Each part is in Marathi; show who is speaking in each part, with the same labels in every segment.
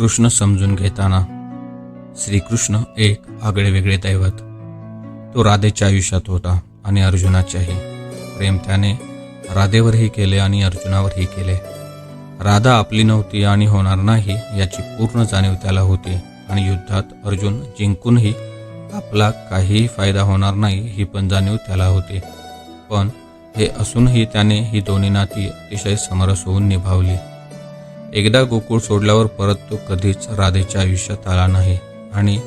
Speaker 1: कृष्ण समजून घेताना. श्रीकृष्ण एक आगळे वेगळे दैवत. तो राधेच्या आयुष्यात होता आणि अर्जुनाच्याही. प्रेम त्याने राधेवरही केले आणि अर्जुनावरही केले. राधा आपली नव्हती आणि होणार नाही याची पूर्ण जाणीव त्याला होती आणि युद्धात अर्जुन जिंकूनही आपला काहीही फायदा होणार नाही ही पण जाणीव त्याला होती. पण हे असूनही त्याने ही दोन्ही नाती अतिशय समरस होऊन निभावली. एकदा गोकुळ सोडल्यावर परत तो कधीच राधेच्या आयुष्यात आला नाही. आणि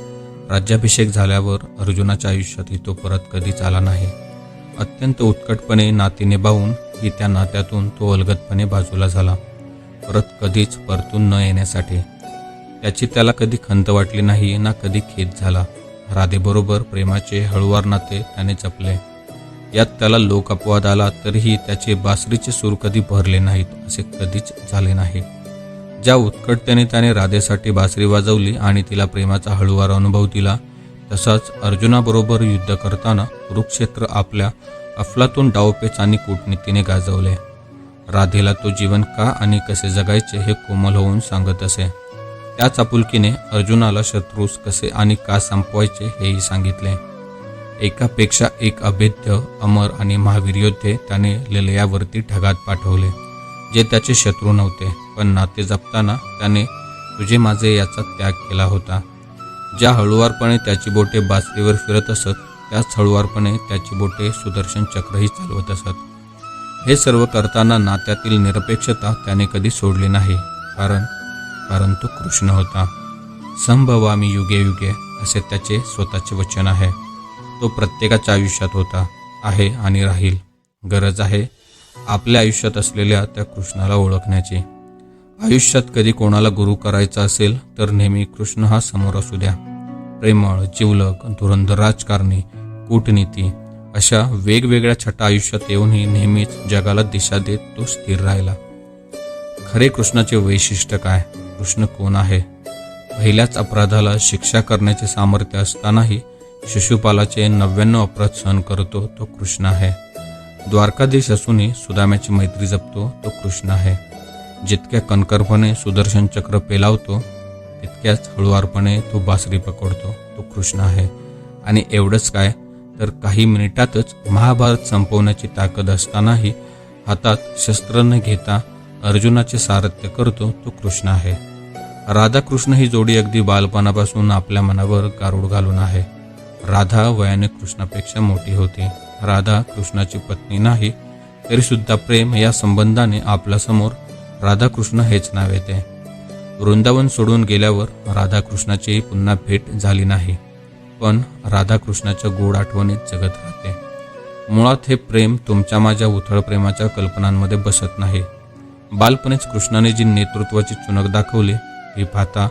Speaker 1: राज्याभिषेक झाल्यावर अर्जुनाच्या आयुष्यातही तो परत कधीच आला नाही. अत्यंत उत्कटपणे नाती निभावून ही त्या नात्यातून तो अलगदपणे बाजूला झाला. परत कधीच परतून न येण्यासाठी. त्याची त्याला कधी खंत वाटली नाही ना कधी खेद झाला. राधेबरोबर प्रेमाचे हळुवार नाते त्याने जपले. यात त्याला लोक अपवाद आला तरीही त्याचे बासरीचे सूर कधी भरले नाहीत असे कधीच झाले नाही. ज्या उत्कटतेने त्याने राधेसाठी बासरी वाजवली आणि तिला प्रेमाचा हळूवार अनुभव दिला तसाच अर्जुनाबरोबर युद्ध करताना कुरुक्षेत्र आपल्या अफलातून डावपेच आणि कूटनीतीने गाजवले. राधेला तो जीवन का आणि कसे जगायचे हे कोमल होऊन सांगत असे. त्याच आपुलकीने अर्जुनाला शत्रूस कसे आणि का संपवायचे हेही सांगितले. एकापेक्षा एक अभेद्य अमर आणि महावीर योद्धे त्याने ललयावरती ढगात पाठवले. जे त्याचे शत्रू नव्हते पण नाते जपताना त्याने तुझे माझे याचा त्याग केला होता. ज्या हळुवारपणे त्याची बोटे बासरीवर फिरत असत त्याच हळुवारपणे त्याची बोटे सुदर्शन चक्रही चालवत असत. हे सर्व करताना नात्यातील निरपेक्षता त्याने कधी सोडली नाही कारण कारण तो कृष्ण होता. संभवामी युगे युगे असे त्याचे स्वतःचे वचन आहे. तो प्रत्येकाच्या आयुष्यात होता आहे आणि राहील. गरज आहे आपल्या आयुष्यात असलेल्या त्या कृष्णाला ओळखण्याची. आयुष्यात कधी कोणाला गुरु करायचा असेल तर नेहमी कृष्ण हा समोर असू द्या. प्रेमळ जिवलक धुरंधर राजकारणी कूटनीती अशा वेगवेगळ्या छटा आयुष्यात येऊनही नेहमीच जगाला दिशा देत तो स्थिर राहिला. खरे कृष्णाचे वैशिष्ट्य काय? कृष्ण कोण आहे? पहिल्याच अपराधाला शिक्षा करण्याचे सामर्थ्य असतानाही शिशुपालाचे नव्याण्णव अपराध सहन करतो तो कृष्ण आहे. द्वारकाधीश असूनही सुदाम्याची मैत्री जपतो तो कृष्ण आहे. जितक्या कणकरपणे सुदर्शन चक्र पेलावतो तितक्याच हळुवारपणे तो बासरी पकडतो तो कृष्ण आहे. आणि एवढंच काय तर काही मिनिटातच महाभारत संपवण्याची ताकद असतानाही हातात शस्त्र न घेता अर्जुनाचे सारथ्य करतो तो कृष्ण आहे. राधाकृष्ण ही जोडी अगदी बालपणापासून आपल्या मनावर गारूड घालून आहे. राधा वयाने कृष्णापेक्षा मोठी होती. राधा कृष्णाची पत्नी नाही तरी सुद्धा प्रेम या संबंधाने आपल्यासमोर राधाकृष्ण हेच नाव येते. वृंदावन सोडून गेल्यावर राधाकृष्णाचीही पुन्हा भेट झाली नाही पण राधाकृष्णाच्या गोड आठवणीत जगत राहते. मुळात हे प्रेम तुमच्या माझ्या उथळ प्रेमाच्या कल्पनांमध्ये बसत नाही. बालपणीच कृष्णाने जी नेतृत्वाची चुनक दाखवली ही पाहता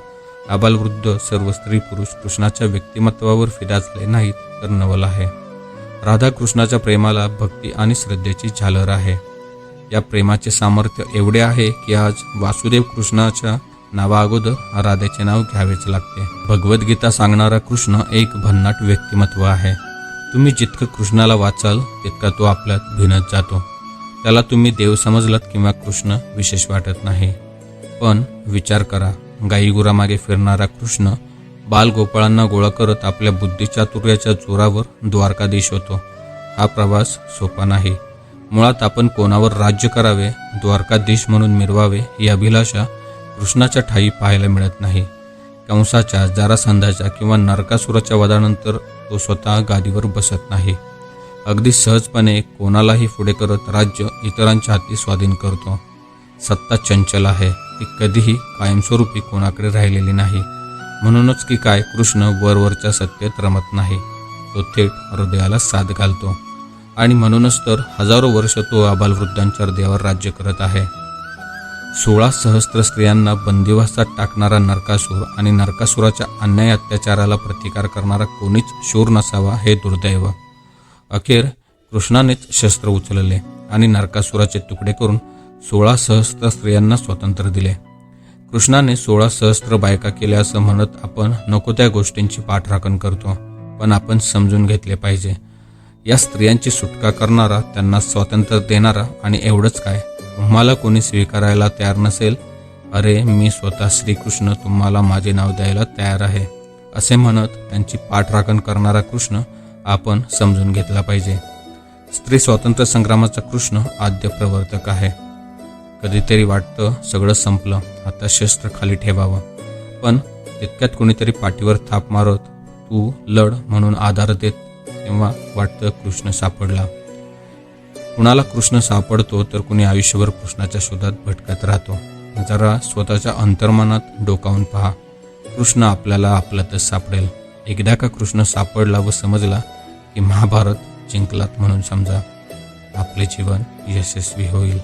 Speaker 1: आबालवृद्ध सर्व स्त्री पुरुष कृष्णाच्या व्यक्तिमत्वावर फिदाचले नाहीत तर नवल आहे. राधाकृष्णाच्या प्रेमाला भक्ती आणि श्रद्धेची झालर आहे. या प्रेमाचे सामर्थ्य एवढे आहे की आज वासुदेव कृष्णाच्या नावाअगोदर राधेचे नाव घ्यावेच लागते. भगवद्गीता सांगणारा कृष्ण एक भन्नाट व्यक्तिमत्व आहे. तुम्ही जितकं कृष्णाला वाचाल तितका तो आपल्यात भिनत जातो. त्याला तुम्ही देव समजलात किंवा कृष्ण विशेष वाटत नाही. पण विचार करा गाईगुरामागे फिरणारा कृष्ण बालगोपाळांना गोळा करत आपल्या बुद्धिचातुर्याच्या जोरावर द्वारकाधीश होतो. हा प्रवास सोपा नाही. मुळात आपण कोणावर राज्य करावे द्वारकाधीश म्हणून मिरवावे ही अभिलाषा कृष्णाच्या ठाई पाहायला मिळत नाही. कंसाच्या जारासंधाच्या किंवा नरकासुराच्या वधानंतर तो स्वतः गादीवर बसत नाही. अगदी सहजपणे कोणालाही पुढे करत राज्य इतरांच्या हाती स्वाधीन करतो. सत्ता चंचल आहे. ती कधीही कायमस्वरूपी कोणाकडे राहिलेली नाही. म्हणूनच की काय कृष्ण वरवरच्या सत्तेत रमत नाही तो थेट हृदयाला साथ घालतो. आणि म्हणूनच तर हजारो वर्ष तो आबालवृद्धांच्या हृदयावर राज्य करत आहे. सोळा सहस्त्र स्त्रियांना बंदिवासात टाकणारा नरकासूर आणि नरकासुराच्या अन्याय अत्याचाराला प्रतिकार करणारा कोणीच शूर नसावा हे दुर्दैव. अखेर कृष्णानेच शस्त्र उचलले आणि नरकासुराचे तुकडे करून सोळा सहस्त्र स्त्रियांना स्वातंत्र्य दिले. कृष्णाने सोळा सहस्त्र बायका केल्या असं म्हणत आपण नको त्या गोष्टींची पाठराखण करतो पण आपण समजून घेतले पाहिजे. या स्त्रियांची सुटका करणारा त्यांना स्वातंत्र्य देणारा आणि एवढंच काय? तुम्हाला कोणी स्वीकारायला तयार नसेल? अरे मी स्वतः श्रीकृष्ण तुम्हाला माझे नाव द्यायला तयार आहे. असे म्हणत त्यांची पाठराखण करणारा कृष्ण आपण समजून घेतला पाहिजे. स्त्री स्वातंत्र्य संग्रामाचा कृष्ण आद्य प्रवर्तक आहे. कधीतरी वाटतं सगळं संपलं आता शस्त्र खाली ठेवावं. पण तितक्यात कोणीतरी पाठीवर थाप मारत तू लढ म्हणून आधार देत तेव्हा वाटतं कृष्ण सापडला. कुणाला कृष्ण सापडतो तर कुणी आयुष्यभर कृष्णाच्या शोधात भटकत राहतो. जरा स्वतःच्या अंतर्मनात डोकावून पहा. कृष्ण आपल्याला आपल्यातच सापडेल. एकदा का कृष्ण सापडला व समजला की महाभारत जिंकलात म्हणून समजा आपले जीवन यशस्वी होईल.